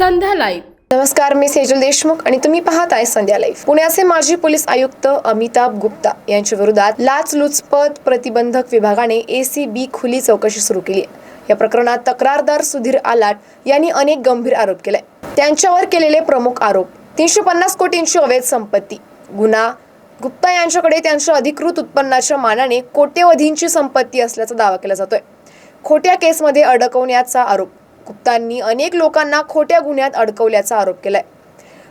Live नमस्कार मी सेजल देशमुख आणि तुम्ही पाहताय संध्या लाईफ पुण्याचे माजी पोलीस आयुक्त अमिताभ गुप्ता यांच्या विरोधात लाचलुचपत प्रतिबंधक विभागाने एसीबी खुली चौकशी सुरू केली आहे. या प्रकरणात तक्रारदार सुधीर आलाट यांनी अनेक गंभीर आरोप केले. त्यांच्यावर केलेले प्रमुख आरोप तीनशे पन्नास कोटींची अवैध संपत्ती गुन्हा गुप्ता यांच्याकडे त्यांच्या अधिकृत उत्पन्नाच्या मानाने कोट्यवधींची संपत्ती असल्याचा दावा केला जातोय. खोट्या केसमध्ये अडकवण्याचा आरोप गुप्तांनी अनेक लोकांना खोट्या गुन्ह्यात अडकवल्याचा आरोप केलाय.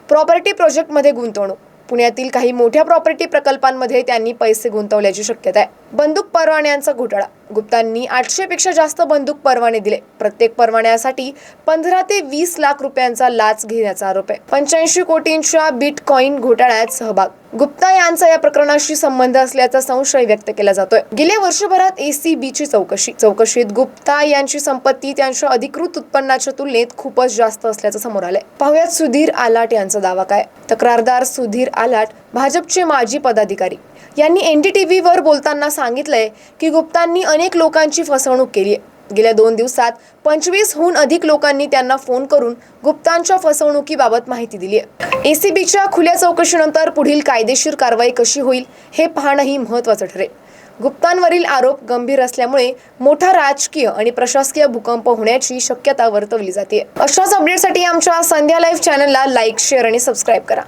प्रॉपर्टी प्रोजेक्टमध्ये गुंतवणूक. पुण्यातील काही मोठ्या प्रॉपर्टी प्रकल्पांमध्ये त्यांनी पैसे गुंतवल्याची शक्यता आहे. बंदूक परवान्यांचा घोटाळा. गुप्तांनी आठशेपेक्षा जास्त बंदूक परवाने दिले. प्रत्येक परवान्यासाठी पंधरा ते वीस लाख रुपयांचा लाच घेण्याचा आरोप आहे. पंच्याऐंशी कोटींच्या बिटकॉईन घोटाळ्यात सहभाग. गुप्ता यांचा या प्रकरणाशी संबंध असल्याचा संशय व्यक्त केला जातोय. गेल्या वर्षभरात एसीबीची चौकशी. चौकशीत गुप्ता यांची संपत्ती त्यांच्या अधिकृत उत्पन्नाच्या तुलनेत खूपच जास्त असल्याचं समोर आलंय. पाहुयात सुधीर आलाट यांचा दावा काय? तक्रारदार सुधीर आलाट भाजपचे माजी पदाधिकारी. यांनी एन डी टी व्हीवर बोलताना सांगितलंय की गुप्तांनी अनेक लोकांची फसवणूक केली आहे. गेल्या दोन दिवसात पंचवीसहून अधिक लोकांनी त्यांना फोन करून गुप्तांच्या फसवणुकीबाबत माहिती दिली आहे. एसीबीच्या खुल्या चौकशीनंतर पुढील कायदेशीर कारवाई कशी होईल हे पाहणंही महत्त्वाचं ठरेल. गुप्तांवरील आरोप गंभीर असल्यामुळे मोठा राजकीय आणि प्रशासकीय भूकंप होण्याची शक्यता वर्तवली जाते. अशाच अपडेटसाठी आमच्या संध्या लाईव्ह चॅनलला लाईक शेअर आणि सबस्क्राईब करा.